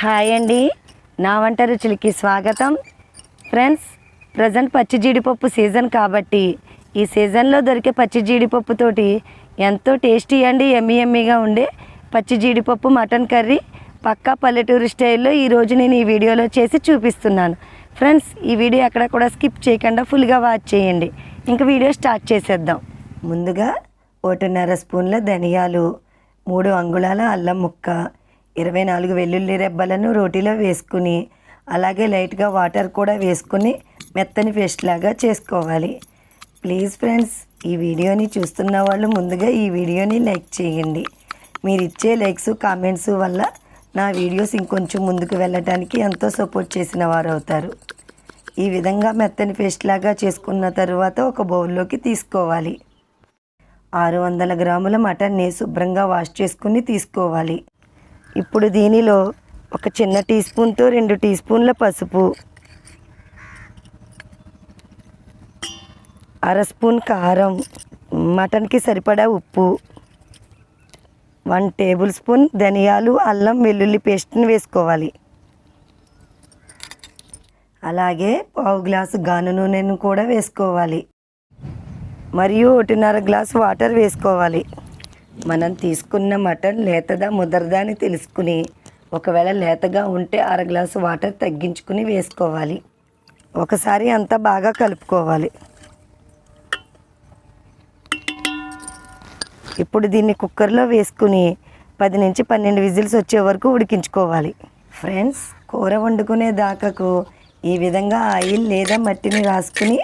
Hi అండి. నా వంట రుచులకి స్వాగతం. ఫ్రెండ్స్ ప్రజెంట్ పచ్చి జీడిపప్పు సీజన్ కాబట్టి ఈ సీజన్లో దొరికే పచ్చి జీడిపప్పుతోటి ఎంతో టేస్టీ అండి ఎమ్మి ఎమ్మిగా ఉండే పచ్చి జీడిపప్పు మటన్ కర్రీ పక్కా పల్లెటూరు స్టైల్లో ఈరోజు నేను ఈ వీడియోలో చేసి చూపిస్తున్నాను. ఫ్రెండ్స్ ఈ వీడియో ఎక్కడ కూడా స్కిప్ చేయకుండా ఫుల్గా వాచ్ చేయండి. ఇంక వీడియో స్టార్ట్ చేసేద్దాం. ముందుగా ఒకటిన్నర స్పూన్ల ధనియాలు మూడు అంగుళాల అల్లం ముక్క ఇరవై నాలుగు వెల్లుల్లి రెబ్బలను రోటీలో వేసుకుని అలాగే లైట్గా వాటర్ కూడా వేసుకుని మెత్తని పేస్ట్ లాగా చేసుకోవాలి. ప్లీజ్ ఫ్రెండ్స్ ఈ వీడియోని చూస్తున్న వాళ్ళు ముందుగా ఈ వీడియోని లైక్ చేయండి. మీరు ఇచ్చే లైక్స్ కామెంట్స్ వల్ల నా వీడియోస్ ఇంకొంచెం ముందుకు వెళ్ళటానికి ఎంతో సపోర్ట్ చేసిన వారు అవుతారు ఈ విధంగా మెత్తని పేస్ట్ లాగా చేసుకున్న తర్వాత ఒక బౌల్లోకి తీసుకోవాలి. ఆరు వందల గ్రాముల మటన్ని శుభ్రంగా వాష్ చేసుకుని తీసుకోవాలి. ఇప్పుడు దీనిలో ఒక చిన్న టీ స్పూన్తో రెండు టీ స్పూన్ల పసుపు అర స్పూన్ కారం మటన్కి సరిపడా ఉప్పు వన్ టేబుల్ స్పూన్ ధనియాలు అల్లం వెల్లుల్లి పేస్ట్ని వేసుకోవాలి. అలాగే పావు గ్లాసు గాను నూనెను కూడా వేసుకోవాలి. మరియు ఒకటిన్నర గ్లాసు వాటర్ వేసుకోవాలి. మనం తీసుకున్న మటన్ లేతదా ముదరదా అని తెలుసుకుని ఒకవేళ లేతగా ఉంటే అర గ్లాసు వాటర్ తగ్గించుకుని వేసుకోవాలి. ఒకసారి అంతా బాగా కలుపుకోవాలి. ఇప్పుడు దీన్ని కుక్కర్లో వేసుకుని పది నుంచి పన్నెండు విజిల్స్ వచ్చే వరకు ఉడికించుకోవాలి. ఫ్రెండ్స్ కూర వండుకునే దాకాకు ఈ విధంగా ఆయిల్ లేదా మట్టిని రాసుకుని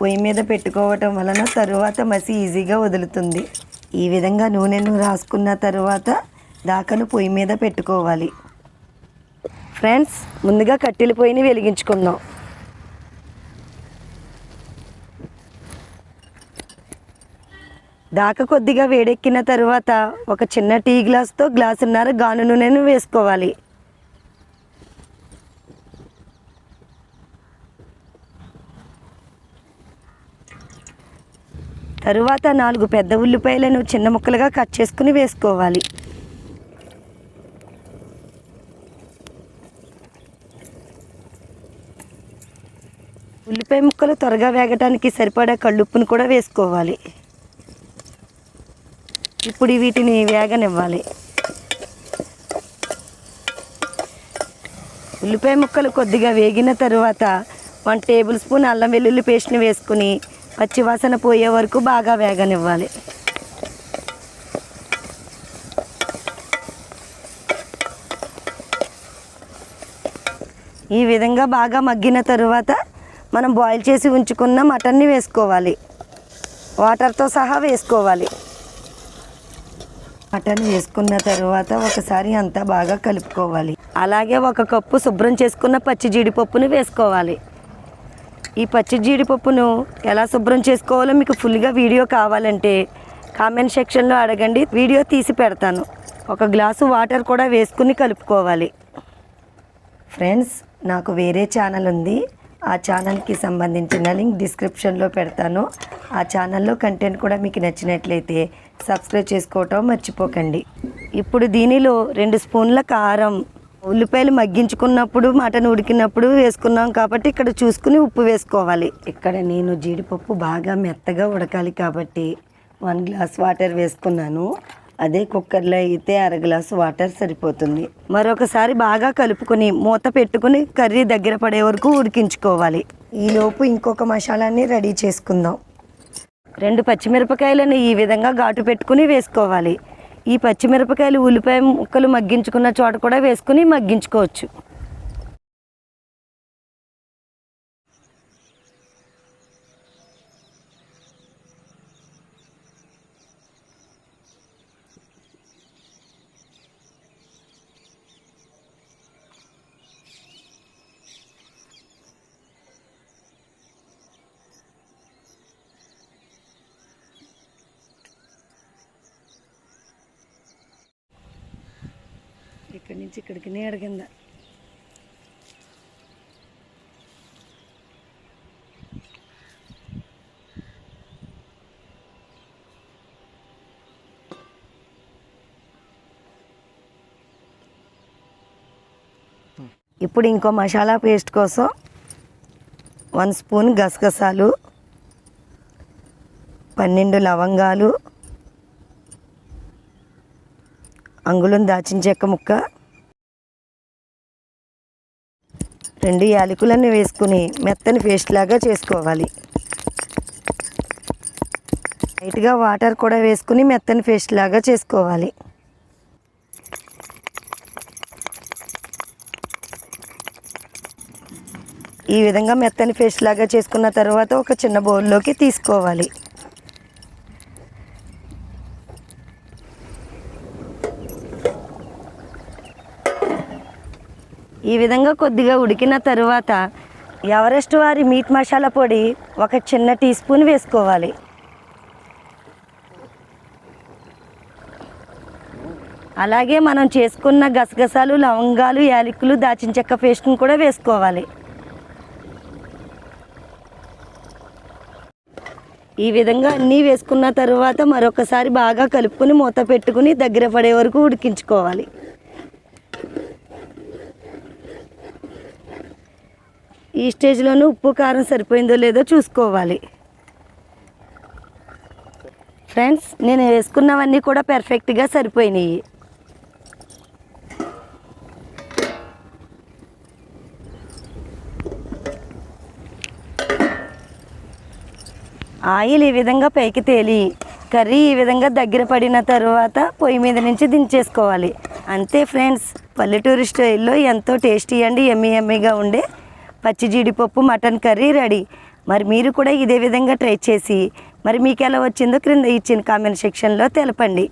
పొయ్యి మీద పెట్టుకోవటం వలన తరువాత మసి ఈజీగా వదులుతుంది. ఈ విధంగా నూనెను రాసుకున్న తర్వాత దాకను పొయ్యి మీద పెట్టుకోవాలి. ఫ్రెండ్స్ ముందుగా కట్టెల పొయ్యిని వెలిగించుకుందాం. దాక కొద్దిగా వేడెక్కిన తర్వాత ఒక చిన్న టీ గ్లాస్తో గ్లాసున్నర గాను నూనెను వేసుకోవాలి. తరువాత నాలుగు పెద్ద ఉల్లిపాయలను చిన్న ముక్కలుగా కట్ చేసుకుని వేసుకోవాలి. ఉల్లిపాయ ముక్కలు త్వరగా వేగటానికి సరిపడా కళ్ళుప్పును కూడా వేసుకోవాలి. ఇప్పుడు వీటిని వేగనివ్వాలి. ఉల్లిపాయ ముక్కలు కొద్దిగా వేగిన తరువాత వన్ టేబుల్ స్పూన్ అల్లం వెల్లుల్లి పేస్ట్ని వేసుకుని పచ్చివాసన పోయే వరకు బాగా వేగనివ్వాలి. ఈ విధంగా బాగా మగ్గిన తరువాత మనం బాయిల్ చేసి ఉంచుకున్న మటన్ని వేసుకోవాలి. వాటర్తో సహా వేసుకోవాలి. మటన్ వేసుకున్న తర్వాత ఒకసారి అంతా బాగా కలుపుకోవాలి. అలాగే ఒక కప్పు శుభ్రం చేసుకున్న పచ్చి జీడిపప్పును వేసుకోవాలి. ఈ పచ్చి జీడిపప్పును ఎలా శుభ్రం చేసుకోవాలో మీకు ఫుల్గా వీడియో కావాలంటే కామెంట్ సెక్షన్లో అడగండి. వీడియో తీసి పెడతాను. ఒక గ్లాసు వాటర్ కూడా వేసుకుని కలుపుకోవాలి. ఫ్రెండ్స్ నాకు వేరే ఛానల్ ఉంది. ఆ ఛానల్కి సంబంధించిన లింక్ డిస్క్రిప్షన్లో పెడతాను. ఆ ఛానల్లో కంటెంట్ కూడా మీకు నచ్చినట్లయితే సబ్స్క్రైబ్ చేసుకోవటం మర్చిపోకండి. ఇప్పుడు దీనిలో రెండు స్పూన్ల కారం ఉల్లిపాయలు మగ్గించుకున్నప్పుడు మటన్ ఉడికినప్పుడు వేసుకున్నాం కాబట్టి ఇక్కడ చూసుకుని ఉప్పు వేసుకోవాలి. ఇక్కడ నేను జీడిపప్పు బాగా మెత్తగా ఉడకాలి కాబట్టి వన్ గ్లాస్ వాటర్ వేసుకున్నాను. అదే కుక్కర్లో అయితే అర గ్లాసు వాటర్ సరిపోతుంది. మరొకసారి బాగా కలుపుకొని మూత పెట్టుకుని కర్రీ దగ్గర పడే వరకు ఉడికించుకోవాలి. ఈలోపు ఇంకొక మసాలాని రెడీ చేసుకుందాం. రెండు పచ్చిమిరపకాయలను ఈ విధంగా ఘాటు పెట్టుకుని వేసుకోవాలి. ఈ పచ్చిమిరపకాయలు ఉల్లిపాయ ముక్కలు మగ్గించుకున్న చోట కూడా వేసుకుని మగ్గించుకోవచ్చు. ఇక్కడి నుంచి ఇక్కడికి నీడ కింద. ఇప్పుడు ఇంకో మసాలా పేస్ట్ కోసం వన్ స్పూన్ గసగసాలు పన్నెండు లవంగాలు అంగుళం దాచిన చెక్క ముక్క. రెండు యాలకులన్నీ వేసుకుని మెత్తని పేస్ట్ లాగా చేసుకోవాలి. లైట్గా వాటర్ కూడా వేసుకుని మెత్తని పేస్ట్ లాగా చేసుకోవాలి. ఈ విధంగా మెత్తని పేస్ట్ లాగా చేసుకున్న తర్వాత ఒక చిన్న బౌల్లోకి తీసుకోవాలి. ఈ విధంగా కొద్దిగా ఉడికిన తరువాత ఎవరెస్ట్ వారి మీట్ మసాలా పొడి ఒక చిన్న టీ స్పూన్ వేసుకోవాలి. అలాగే మనం చేసుకున్న గసగసాలు లవంగాలు యాలకులు దాచిన చెక్క పేస్ట్ని కూడా వేసుకోవాలి. ఈ విధంగా అన్నీ వేసుకున్న తర్వాత మరొకసారి బాగా కలుపుకొని మూత పెట్టుకుని దగ్గర పడే వరకు ఉడికించుకోవాలి. ఈ స్టేజ్లోనూ ఉప్పు కారం సరిపోయిందో లేదో చూసుకోవాలి. ఫ్రెండ్స్ నేను వేసుకున్నవన్నీ కూడా పెర్ఫెక్ట్గా సరిపోయినాయి. ఆయిల్ ఈ విధంగా పైకి తేలి కర్రీ ఈ విధంగా దగ్గర పడిన తర్వాత పొయ్యి మీద నుంచి దించేసుకోవాలి. అంతే ఫ్రెండ్స్ పల్లెటూరు స్టైల్లో ఎంతో టేస్టీ అండి ఎమ్మి ఎమ్మిగా ఉండే పచ్చి జీడిపప్పు మటన్ కర్రీ రెడీ. మరి మీరు కూడా ఇదే విధంగా ట్రై చేసి మరి మీకు ఎలా వచ్చిందో క్రింద ఇచ్చిన కామెంట్ సెక్షన్లో తెలపండి.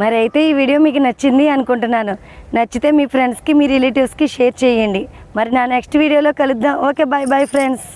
మరి అయితే ఈ వీడియో మీకు నచ్చింది అనుకుంటున్నాను. నచ్చితే మీ ఫ్రెండ్స్కి మీ రిలేటివ్స్కి షేర్ చేయండి. మరి నా నెక్స్ట్ వీడియోలో కలుద్దాం. Okay bye bye friends